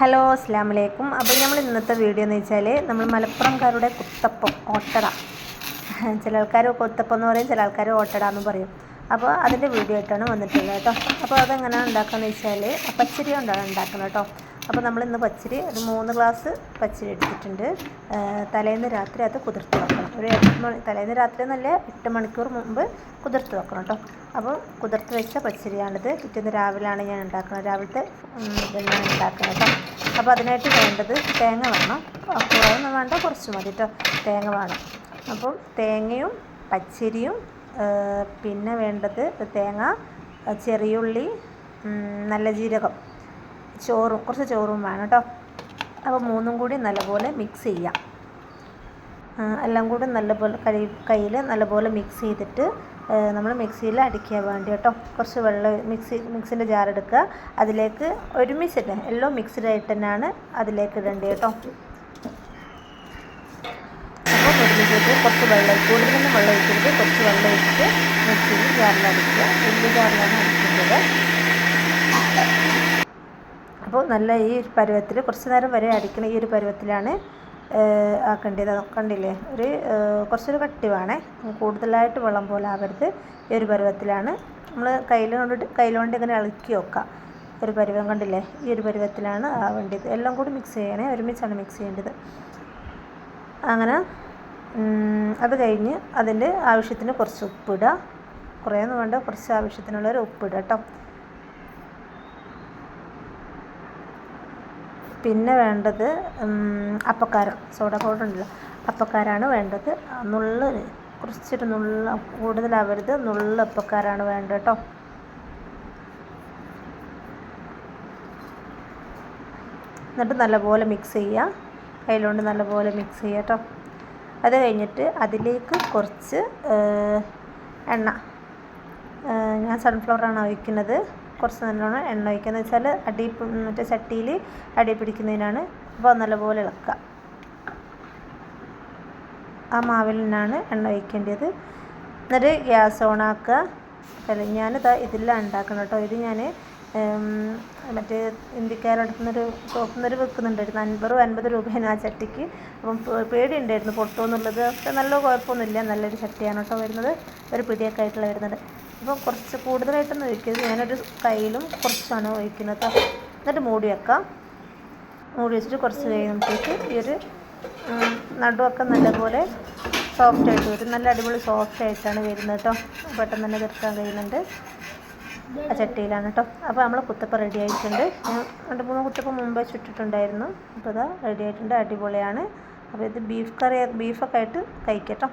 Hello അസ്സാം വലൈക്കും അപ്പോൾ നമ്മൾ ഇന്നത്തെ വീഡിയോ എന്ന് വെച്ചാൽ നമ്മൾ മലപ്പുറംകാരുടെ കുത്തപ്പം ഓട്ടട. ചില ആൾക്കാർ കുത്തപ്പം എന്ന് പറയും ചില ആൾക്കാർ ഓട്ടട എന്ന് പറയും. അപ്പോൾ അതിന്റെ വീഡിയോ ആയിട്ടാണ് വന്നിട്ടുള്ളത് കേട്ടോ. അപ്പോൾ അതെങ്ങനെയാണ് ഉണ്ടാക്കുകയെന്ന് വെച്ചാൽ പച്ചരി കൊണ്ടാണ് ഉണ്ടാക്കുന്നത് കേട്ടോ. അപ്പോൾ നമ്മൾ ഇന്ന് പച്ചരി ഒരു മൂന്ന് ഗ്ലാസ് പച്ചരി എടുത്തിട്ടുണ്ട്. തലേന്ന് രാത്രി അത് കുതിർത്ത് വെക്കണം. ഒരു എട്ട് മണി തലേന്ന് രാത്രി എന്നല്ല എട്ട് മണിക്കൂർ മുമ്പ് കുതിർത്ത് വെക്കണം കേട്ടോ അപ്പോൾ കുതിർത്ത് വെച്ച പച്ചരിയാണിത്. പിറ്റേന്ന് രാവിലെയാണ് ഞാൻ ഉണ്ടാക്കുന്നത്. രാവിലത്തെ ഇതെല്ലാം ഉണ്ടാക്കുന്നത് കേട്ടോ അപ്പോൾ അതിനായിട്ട് വേണ്ടത് തേങ്ങ വേണം. കുറവൊന്നും വേണ്ട കുറച്ച് മതി കേട്ടോ തേങ്ങ വേണം. അപ്പം തേങ്ങയും പച്ചരിയും പിന്നെ വേണ്ടത് തേങ്ങ ചെറിയുള്ളി നല്ല ജീരകം. ചോറും കുറച്ച് ചോറും വേണം കേട്ടോ. അപ്പോൾ മൂന്നും കൂടി നല്ലപോലെ മിക്സ് ചെയ്യാം. എല്ലാം കൂടി നല്ലപോലെ കൈ കയ്യിൽ നല്ലപോലെ മിക്സ് ചെയ്തിട്ട് നമ്മൾ മിക്സിയിൽ അടിക്കാൻ വേണ്ടി കേട്ടോ. കുറച്ച് വെള്ളം മിക്സി മിക്സിന്റെ ജാർ എടുക്കുക. അതിലേക്ക് ഒരുമിച്ചിട്ട് എല്ലാം മിക്സ്ഡ് ആയിട്ട് തന്നെയാണ് അതിലേക്ക് ഇടേണ്ടത് കേട്ടോ. അപ്പോൾ ഒരുമിച്ചിട്ട് കുറച്ച് വെള്ളം കൂടുതലൊന്നും വെള്ളം ഒഴിച്ചിട്ട് കുറച്ച് വെള്ളം ഒഴിച്ചിട്ട് മിക്സിയിൽ ജാറിൽ അടിക്കുക. വലിയ ജാറിലാണ് അടിക്കേണ്ടത്. അപ്പോൾ നല്ല ഈ ഒരു പരുവത്തിൽ കുറച്ച് നേരം വരെ അടിക്കണം ഈ ഒരു പരുവത്തിലാണ് ആക്കേണ്ടത്. കണ്ടില്ലേ? ഒരു കുറച്ചൊരു കട്ടി വേണേ. കൂടുതലായിട്ട് വെള്ളം പോലെ ആവരുത് ഈ ഒരു പരുവത്തിലാണ്. നമ്മൾ കയ്യിൽ കൊണ്ടിട്ട് കയ്യിലുകൊണ്ട് ഇങ്ങനെ ഇളക്കി വെക്കുക ഒരു പരുവം കണ്ടില്ലേ? ഈ ഒരു പരുവത്തിലാണ് ആവേണ്ടത്. എല്ലാം കൂടി മിക്സ് ചെയ്യണേ. ഒരുമിച്ചാണ് മിക്സ് ചെയ്യേണ്ടത്. അങ്ങനെ അത് കഴിഞ്ഞ് അതിന്റെ ആവശ്യത്തിന് കുറച്ച് ഉപ്പിടുക. കുറേയൊന്നും വേണ്ട. കുറച്ച് ആവശ്യത്തിനുള്ളൊരു ഉപ്പിടുക കേട്ടോ പിന്നെ വേണ്ടത് അപ്പക്കാരം. സോഡ പൗഡർ ഉണ്ടല്ലോ അപ്പക്കാരാണ് വേണ്ടത്. നുള്ള കുറച്ചൊരു നുള്ള കൂടുതലാവരുത്. നുള്ള അപ്പക്കാരാണ് വേണ്ടത് കേട്ടോ. എന്നിട്ട് നല്ലപോലെ മിക്സ് ചെയ്യുക കയ്യിലുകൊണ്ട് നല്ലപോലെ മിക്സ് ചെയ്യുക കേട്ടോ. അത് കഴിഞ്ഞിട്ട് അതിലേക്ക് കുറച്ച് എണ്ണ. ഞാൻ സൺഫ്ലവറാണ് ഒഴിക്കുന്നത്. കുറച്ച് നല്ലോണം എണ്ണ ഒഴിക്കുക. എന്ന് വെച്ചാൽ അടി മറ്റേ ചട്ടിയിൽ അടി പിടിക്കുന്നതിനാണ് അപ്പോൾ നല്ലപോലെ ഇളക്കുക. ആ മാവിൽ നിന്നാണ് എണ്ണ ഒഴിക്കേണ്ടത്. എന്നിട്ട് ഗ്യാസ് ഓണാക്കുക അല്ല ഞാനിതാ ഇതിലാണ് ഉണ്ടാക്കണം കേട്ടോ. ഇത് ഞാൻ മറ്റേ ഇന്ത്യക്കാരടുത്തുനിന്നൊരു ഷോപ്പിൽ നിന്നൊരു വെക്കുന്നുണ്ടായിരുന്നു. അൻപത് അൻപത് രൂപയാണ് ആ ചട്ടിക്ക്. അപ്പം പേടി പേടിയുണ്ടായിരുന്നു പൊട്ടുമെന്നുള്ളത് പക്ഷെ നല്ല കുഴപ്പമൊന്നുമില്ല. നല്ലൊരു ചട്ടിയാണ് കേട്ടോ വരുന്നത്. ഒരു പിടിയൊക്കെ ആയിട്ടുള്ള വരുന്നത്. അപ്പോൾ കുറച്ച് കൂടുതലായിട്ടൊന്നും ഒഴിക്കരുത്. ഞാനൊരു കയ്യിലും കുറച്ചാണ് ഒഴിക്കുന്നത് എന്നിട്ട് മൂടി വെക്കാം. മൂടി വെച്ചിട്ട് കുറച്ച് കഴിയുമ്പോഴത്തേക്ക് ഈ ഒരു നടുവൊക്കെ നല്ലപോലെ സോഫ്റ്റ് ആയിട്ട് വരും. നല്ല അടിപൊളി സോഫ്റ്റ് ആയിട്ടാണ് വരുന്നത് കേട്ടോ. പെട്ടെന്ന് തന്നെ തീർക്കാൻ കഴിയുന്നുണ്ട്. ആ ചട്ടിയിലാണ് കേട്ടോ. അപ്പോൾ നമ്മൾ കുത്തപ്പം റെഡി ആയിട്ടുണ്ട്. രണ്ട് മൂന്ന് കുത്തപ്പം മുമ്പേ ചുട്ടിട്ടുണ്ടായിരുന്നു അപ്പോൾ ഇതാ റെഡി ആയിട്ടുണ്ട്. അടിപൊളിയാണ്. അപ്പോൾ ഇത് ബീഫ് കറി ബീഫൊക്കെ ആയിട്ട് കഴിക്കട്ടോ